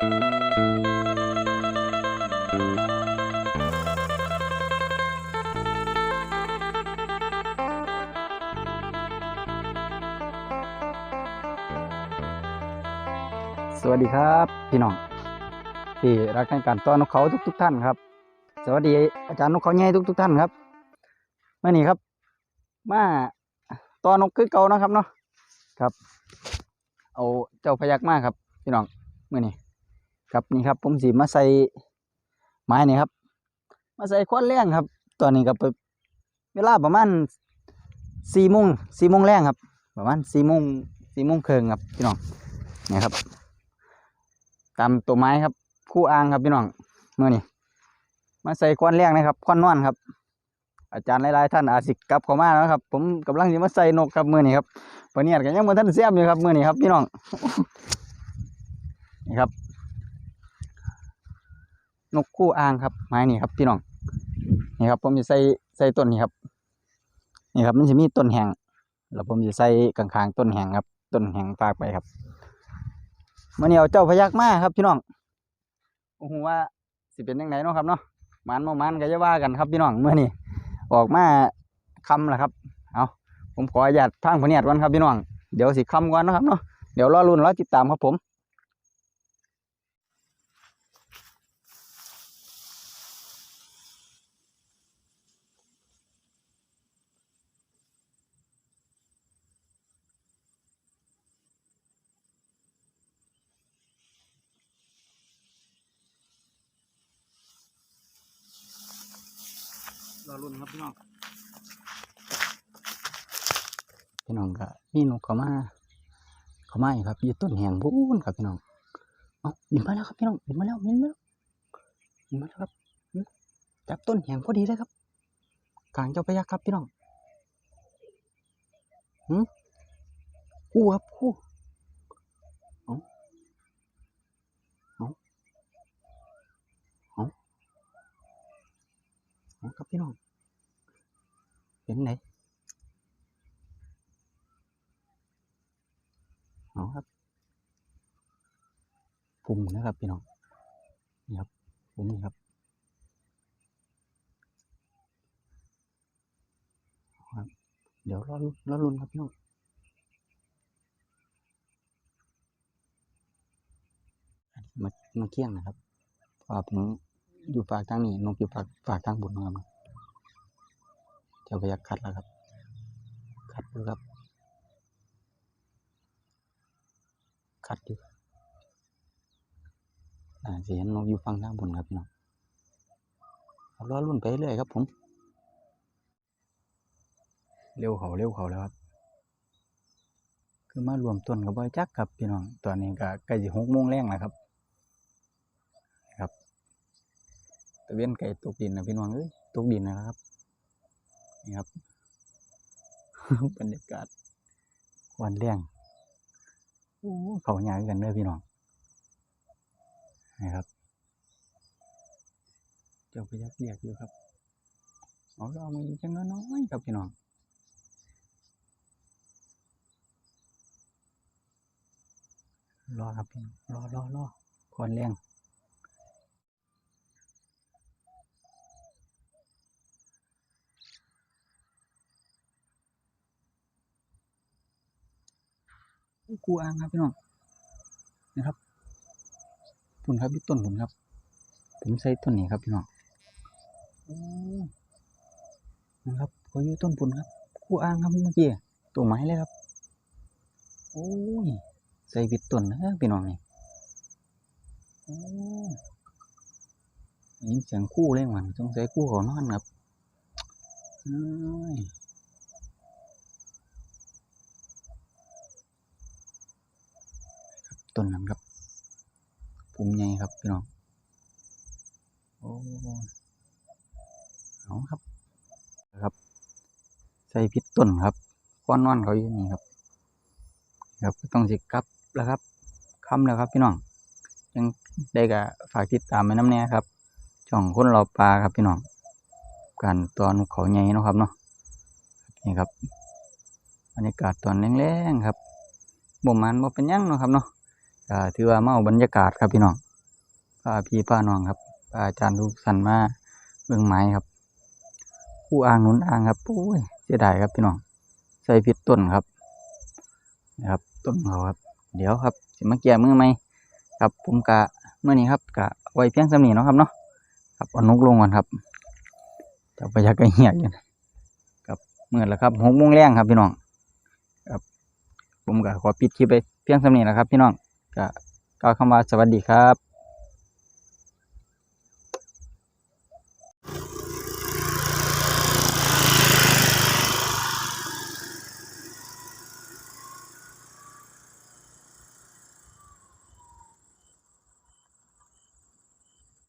สวัสดีครับพี่น้องที่รักในการต้อนนกเขาทุกๆท่านครับ สวัสดีอาจารย์นกเขาใหญ่ทุกๆท่านครับเมื่อนี้ครับ มาต้อนนกคือเก่านะครับเนาะครับ เอาเจ้าพยักมากครับ พี่น้องเมื่อนี้ ครับนี่ครับผมสีมาใส่ไม้นี่ครับ มาใส่ควันแรงครับ ตอนนี้ก็ไปเวลาประมาณสี่โมงสี่โมงแรงครับ ประมาณสี่โมงสี่โมงเครึ่งครับพี่น้องนี่ครับ ตามตัวไม้ครับ คู่อ่างครับพี่น้องเมื่อนี้มาใส่ควันแรกนะครับควันนอนครับ อาจารย์หลายๆท่านอาจสิกลับเข้ามาแล้วครับ ผมกำลังจะมาใส่นกครับมื่อนี้ครับปะเนียดกันยังมือท่านเสียมอยู่ครับมื่อนี้ครับพี่น้องนี่ครับ นกคู่อ่างครับไม้นี่ครับพี่น้องนี่ครับ ผมจะใส่ใส่ต้นนี้ครับนี่ครับมันจะมีต้นแหงแล้วผมจะใส่กลางๆต้นแหงครับ ต้นแหงฝากไปครับมื่อนี้เอาเจ้าพยักมาครับพี่น้องโอ้โหว่าสิเป็นยังไงเนาะครับเนาะมันบ่มันก็จะว่ากันครับพี่น้องเมื่อนี้ออกมาคำละครับ เอาผมขออนุญาตทางพเนียดวันครับพี่น้องเดี๋ยวสิคำก่อนนะครับเนาะเดี๋ยวรอรุ่นรอติดตามครับผม รอรุ่นครับพี่น้องพี่น้องก็มีนกเขามาเขามาครับยืดต้นแหงพูนครับพี่น้องเอาบินมาแล้วครับพี่น้องบินมาแล้วบินมาแล้วบินมาแล้วครับจับต้นแหงพอดีเลยครับกลางเจ้าพยักครับพี่น้องหืมคู่ครับคู่เอาเอาเอา เอาครับพี่น้อง เห็นไหนเอาครับปุ่มนะครับพี่น้องนี่ครับปุ่มนี่ครับเอาครับ เดี๋ยวรอลุ้นรอลุ้นครับพี่น้องมามาเคี่ยงนะครับเพราะว่าผม อยู่ฝากทางนี้นกอยู่ฝากฝากทางบนนะครับเจ้าพยักคัดแล้วครับ คัดดูครับ คัดอยู่อ่าสิเห็นนกอยู่ฟังทางบนครับพี่น้องเอารอรุ่นไปเรื่อยครับ ผม เร็วเขาเร็วเขาแล้วครับ คือมารวมต้นกับบอยจักครับพี่น้องตอนนี้ก็ใกล้จะหกโมงแรงแล้วครับตะเวียนไก่ตกดินนะพี่น้องเอ้ยตกดินนะครับนี่ครับบรรยากาศวันแรงโอ้เขาหยากันเด้อพี่น้องนะครับ เจ้าพยักเรียกอยู่ครับเอารอมาอีกจังน้อยๆครับพี่น้องรอครับพี่น้องรอรอรอควันแรง กูอ่างครับพี่น้องนะครับปุ่นครับพี่ต้นผมครับ ผมใส่ต้นนี้ครับพี่น้องโอ้นะครับเขาอยู่ต้นปุ่นครับกูอ่างครับเมื่อกี้ตัวไม้เลยครับโอ้ยใส่บิดต้นนะพี่น้องนี่โอ้ยินเสียงคู่เลยมันต้องใส่คู่เขานอนครับเอ้ยครับ ต้นนั้นครับปุ่มใหญ่ครับพี่น้องโอ้เอาครับครับ ใส่พิษต้นครับก้อนนอนเขาอยู่นี่ครับ ครับต้องสิกลับแล้วครับค่ำแล้วครับ พี่น้องยังได้ก็ฝากติดตามไปน้ำแน่ครับช่องคนเราปลาครับพี่น้องการตอนเขาใหญ่นะครับเนาะนี่ครับบรรยากาศตอนแรงๆครับบ่มันบ่เป็นยังเนาะครับเนาะ ก็ถือว่ามาเอาบรรยากาศครับพี่น้องพาพี่พาน้องครับอาจารย์ทุกสันมาเบิ่งไม้ครับคู่อ่างนุนอ่างครับโอ้ยเสียดายครับพี่น้องใส่ผิดต้นครับนะครับต้นเขาครับ เดี๋ยวครับสิมาเกี่ยมือไหมครับผมกะเมื่อนี้ครับกะไว้เพียงสำนีเนาะครับเนาะครับอนุกลงก่อนครับจะไปยักระเหียกอยู่นครับเมื่อแล้วครับหกโมงแรงครับพี่น้องครับผมก็ขอปิดคลิปไปเพียงสำนีแล้วครับพี่น้อง ก็ก็เข้ามาสวัสดีครับ